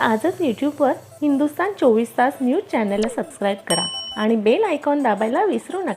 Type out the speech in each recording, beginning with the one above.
आजच यूट्यूबवर हिंदुस्तान चोवीस तास न्यूज चॅनलला सबस्क्राईब करा आणि बेल आयकॉन दाबायला विसरू नका.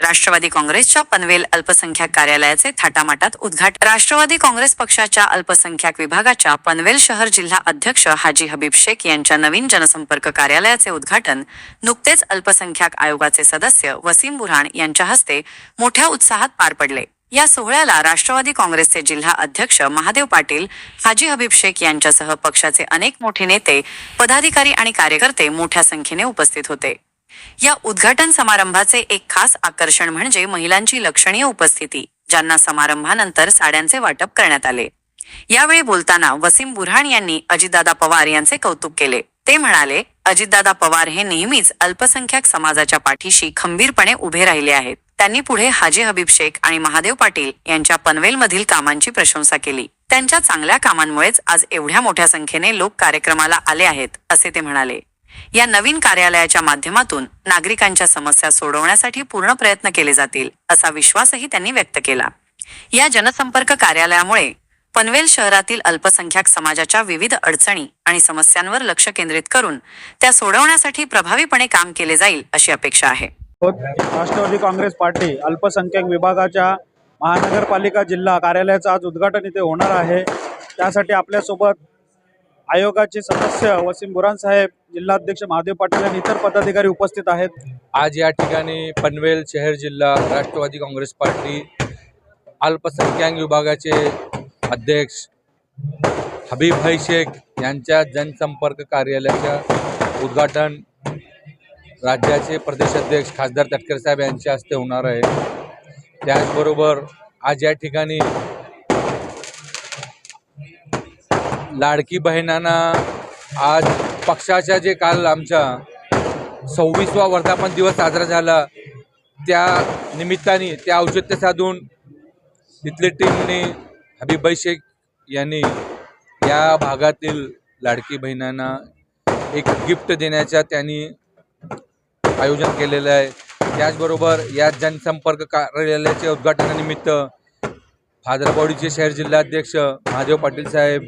राष्ट्रवादी काँग्रेसच्या पनवेल अल्पसंख्याक कार्यालयाचे थाटामाटात उद्घाटन राष्ट्रवादी काँग्रेस पक्षाच्या अल्पसंख्याक विभागाच्या पनवेल शहर जिल्हा अध्यक्ष हाजी हबीब शेख यांच्या नवीन जनसंपर्क कार्यालयाचे उद्घाटन नुकतेच अल्पसंख्याक आयोगाचे सदस्य वसीम बुरहाण यांच्या हस्ते मोठ्या उत्साहात पार पडले. या सोहळ्याला राष्ट्रवादी काँग्रेसचे जिल्हा अध्यक्ष महादेव पाटील हाजी हबीब शेख यांच्यासह पक्षाचे अनेक मोठे नेते पदाधिकारी आणि कार्यकर्ते मोठ्या संख्येने उपस्थित होते. या उद्घाटन समारंभाचे एक खास आकर्षण म्हणजे महिलांची लक्षणीय उपस्थिती ज्यांना समारंभानंतर साड्यांचे वाटप करण्यात आले. यावेळी बोलताना वसीम बुरहाण यांनी अजितदादा पवार यांचे कौतुक केले. ते म्हणाले अजितदादा पवार हे नेहमीच अल्पसंख्याक समाजाच्या पाठीशी खंबीरपणे उभे राहिले आहेत. त्यांनी पुढे हाजी हबीब शेख आणि महादेव पाटील यांच्या पनवेलमधील कामांची प्रशंसा केली. त्यांच्या चांगल्या कामांमुळेच आज एवढ्या मोठ्या संख्येने लोक कार्यक्रमाला आले आहेत असे ते म्हणाले. या नवीन कार्यालयाच्या माध्यमातून नागरिकांच्या समस्या सोडवण्यासाठी पूर्ण प्रयत्न केले जातील असा विश्वासही त्यांनी व्यक्त केला. या जनसंपर्क कार्यालयामुळे पनवेल शहरातील अल्पसंख्याक समाजाच्या विविध अडचणी आणि समस्यांवर लक्ष केंद्रित करून त्या सोडवण्यासाठी प्रभावीपणे काम केले जाईल अशी अपेक्षा आहे. राष्ट्रवादी काँग्रेस पार्टी अल्पसंख्याक विभागाच्या महानगरपालिका जिल्हा कार्यालयाचं आज उद्घाटन इथे होणार आहे. त्यासाठी आपल्यासोबत आयोगाचे सदस्य वसीम बुरान साहेब जिल्हाध्यक्ष महादेव पाटील आणि इतर पदाधिकारी उपस्थित आहेत. आज या ठिकाणी पनवेल शहर जिल्हा राष्ट्रवादी काँग्रेस पार्टी अल्पसंख्याक विभागाचे अध्यक्ष हबीब भाई शेख यांच्या जनसंपर्क कार्यालयाच्या उद्घाटन राज्याचे प्रदेशाध्यक्ष खासदार तटकर साहेब यांच्या हस्ते होणार आहे. त्याचबरोबर आज या ठिकाणी लाडकी बहिणांना आज पक्षाच्या जे काल आमच्या सव्वीसवा वर्धापन दिवस साजरा झाला त्या निमित्ताने त्या औचित्य साधून तिथली टीमने हबीबाई शेख यांनी या भागातील लाडकी बहिणांना एक गिफ्ट देण्याच्या त्यांनी आयोजन केलेलं आहे. त्याचबरोबर या जनसंपर्क कार्यालयाच्या उद्घाटनानिमित्त फादरबॉडीचे शहर जिल्हाध्यक्ष महादेव पाटील साहेब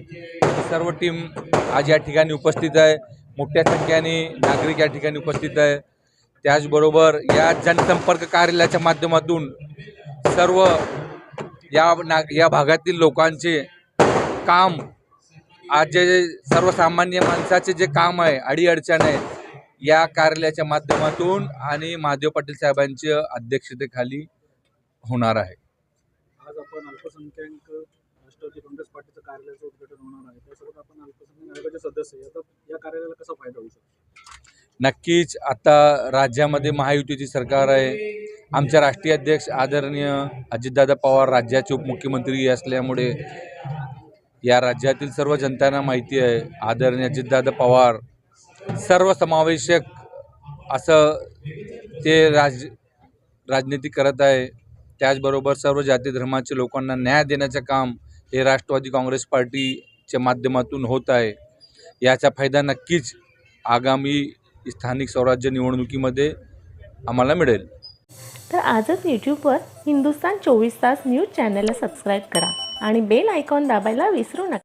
सर्व टीम आज या ठिकाणी उपस्थित आहे. मोठ्या संख्येने नागरिक या ठिकाणी उपस्थित आहे. त्याचबरोबर या जनसंपर्क कार्यालयाच्या माध्यमातून सर्व या नाग या भागातील लोकांचे काम आज जे सर्वसामान्य माणसाचे जे काम आहे अडीअडचण आहे या कार्यालयाच्या माध्यमातून आणि महादेव पाटील साहेबांच्या अध्यक्षतेखाली होणार आहे. आज आपण अल्पसंख्याक राष्ट्रवादी काँग्रेस पार्टीचं कार्यालयाचं उद्घाटन होणार आहे. त्यासोबत आपण अल्पसंख्याक आयोगाचे सदस्य या कार्यालयाला कसा फायदा होऊ शकतो? नक्कीच आता राज्यामध्ये महायुतीची सरकार आहे. आमच्या राष्ट्रीय अध्यक्ष आदरणीय अजितदादा पवार राज्याचे उपमुख्यमंत्री असल्यामुळे या राज्यातील सर्व जनतांना माहिती आहे. आदरणीय अजितदादा पवार सर्वसमावेशक असं ते राज राजनीती करत आहे त्याचबरोबर सर्व जाती धर्माच्या लोकांना न्याय देण्याचं काम हे राष्ट्रवादी काँग्रेस पार्टीच्या माध्यमातून होत आहे. याचा फायदा नक्कीच आगामी स्थानिक स्वराज्य निवडणुकीमध्ये आम्हाला मिळेल. तर आजच यूट्यूबवर हिंदुस्तान चोवीस तास न्यूज चॅनलला सबस्क्राईब करा आणि बेल आयकॉन दाबायला विसरू नका.